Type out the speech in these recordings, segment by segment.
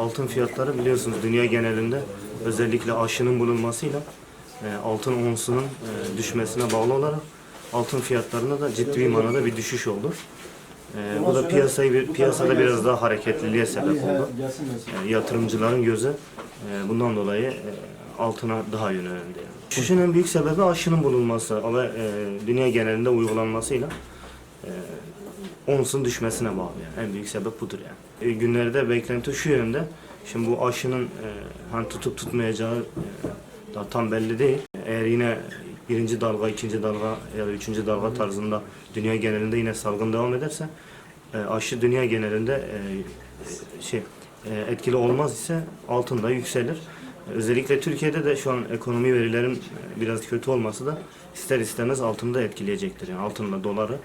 altın fiyatları biliyorsunuz dünya genelinde özellikle aşının bulunmasıyla e, altın onsunun e, düşmesine bağlı olarak altın fiyatlarında da ciddi bir manada bir düşüş oldu. E, bu da piyasayı piyasada biraz daha hareketliliğe sebep oldu. Yani yatırımcıların gözü e, bundan dolayı e, altına daha yönelendi. Yani. Düşüşün en büyük sebebi aşının bulunması ve e, dünya genelinde uygulanmasıyla e, onsun düşmesine bağlı yani. En büyük sebep budur yani. E, günlerde beklenti şu yönde. Şimdi bu aşının e, hani tutup tutmayacağı e, daha tam belli değil. Eğer yine birinci dalga, ikinci dalga ya da üçüncü dalga tarzında dünya genelinde yine salgın devam ederse e, aşı dünya genelinde e, şey e, etkili olmaz ise altın da yükselir. Özellikle Türkiye'de de şu an ekonomi verilerin e, biraz kötü olması da ister istemez altını da etkileyecektir. Yani altınla doları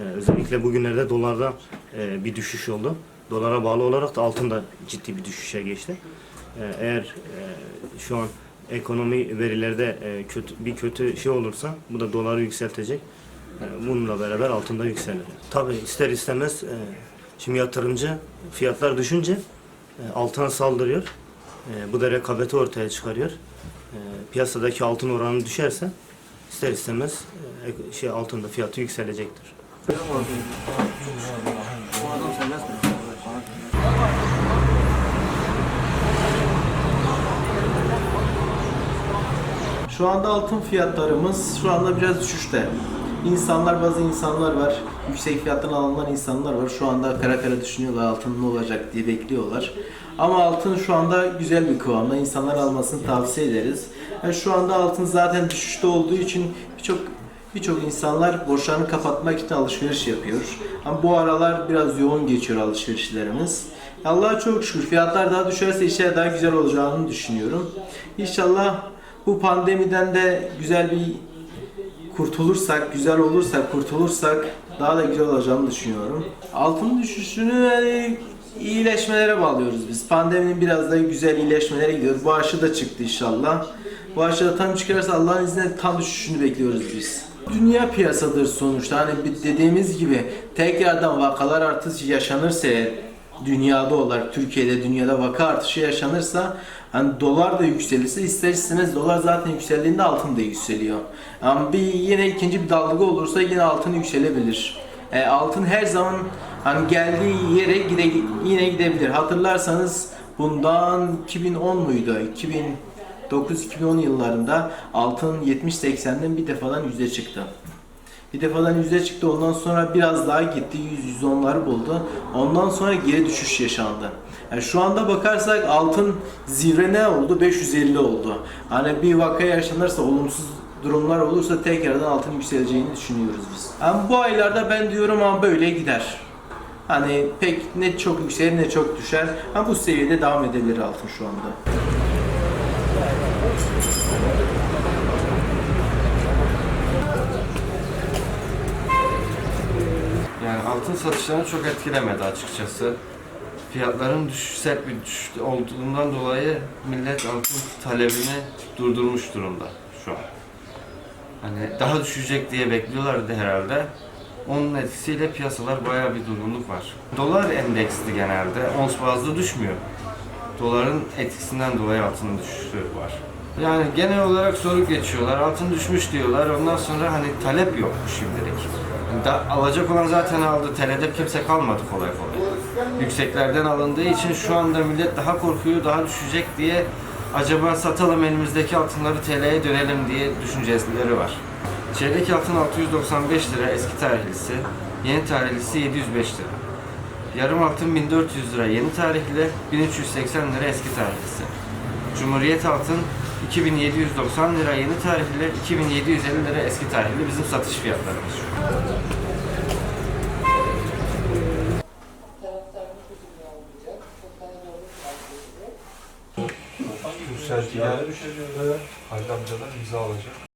e, özellikle bugünlerde dolarda e, bir düşüş oldu. Dolara bağlı olarak da altın da ciddi bir düşüşe geçti. E, Eğer e, şu an ekonomi verilerde e, kötü bir kötü şey olursa bu da doları yükseltecek. E, Bununla beraber altın da yükselir. Tabii ister istemez e, şimdi yatırımcı fiyatlar düşünce e, altına saldırıyor. E, Bu da rekabeti ortaya çıkarıyor. E, Piyasadaki altın oranı düşerse ister istemez e, şey altında fiyatı yükselecektir. Şu anda altın fiyatlarımız şu anda biraz düşüşte. İnsanlar bazı insanlar var. Yüksek fiyattan alınan insanlar var. Şu anda kara kara düşünüyorlar altın ne olacak diye bekliyorlar. Ama altın şu anda güzel bir kıvamda. İnsanlar almasını tavsiye ederiz. Yani şu anda altın zaten düşüşte olduğu için birçok birçok insanlar borçlarını kapatmak için alışveriş yapıyor. Ama bu aralar biraz yoğun geçiyor alışverişlerimiz. Allah'a çok şükür fiyatlar daha düşerse işler daha güzel olacağını düşünüyorum. İnşallah bu pandemiden de güzel bir kurtulursak, güzel olursak, kurtulursak daha da güzel olacağını düşünüyorum. Altın düşüşünü yani iyileşmelere bağlıyoruz biz. Pandeminin biraz da güzel iyileşmelere gidiyor. Bu aşı da çıktı inşallah. Bu aşı da tam çıkarsa Allah'ın izniyle tam düşüşünü bekliyoruz biz. Dünya piyasadır sonuçta. Hani dediğimiz gibi tekrardan vakalar artışı yaşanırsa dünyada olarak Türkiye'de dünyada vaka artışı yaşanırsa hani dolar da yükselirse ister istemez dolar zaten yükseldiğinde altın da yükseliyor. Ama bir yine ikinci bir dalga olursa yine altın yükselebilir. E, altın her zaman hani geldiği yere gide, yine gidebilir. Hatırlarsanız bundan 2010 muydu? 2009-2010 yıllarında altın 70-80'den bir defadan yüze çıktı. Bir defadan yüze çıktı ondan sonra biraz daha gitti 100-110'ları buldu. Ondan sonra geri düşüş yaşandı. Yani şu anda bakarsak altın zirve ne oldu? 550 oldu. Hani bir vaka yaşanırsa olumsuz durumlar olursa tekrardan altın yükseleceğini düşünüyoruz biz. Ama bu aylarda ben diyorum ama böyle gider. Hani pek ne çok yükselir ne çok düşer. Ama bu seviyede devam edebilir altın şu anda. Yani altın satışlarını çok etkilemedi açıkçası. Fiyatların düşüş, sert bir düşüş olduğundan dolayı millet altın talebini durdurmuş durumda şu an. Hani daha düşecek diye bekliyorlardı herhalde. Onun etkisiyle piyasalar bayağı bir durgunluk var. Dolar endeksli genelde, ons bazlı düşmüyor. Doların etkisinden dolayı altının düşüşü var. Yani genel olarak soru geçiyorlar, altın düşmüş diyorlar. Ondan sonra hani talep yok şimdilik. Da, alacak olan zaten aldı, talep kimse kalmadı kolay kolay. Yükseklerden alındığı için şu anda millet daha korkuyor, daha düşecek diye acaba satalım elimizdeki altınları TL'ye dönelim diye düşünceleri var. Çeyrek altın 695 lira eski tarihlisi, yeni tarihlisi 705 lira. Yarım altın 1400 lira yeni tarihli, 1380 lira eski tarihlisi. Cumhuriyet altın 2790 lira yeni tarihli, 2750 lira eski tarihli bizim satış fiyatlarımız şu an. Sergiler Halil amcadan imza alacak.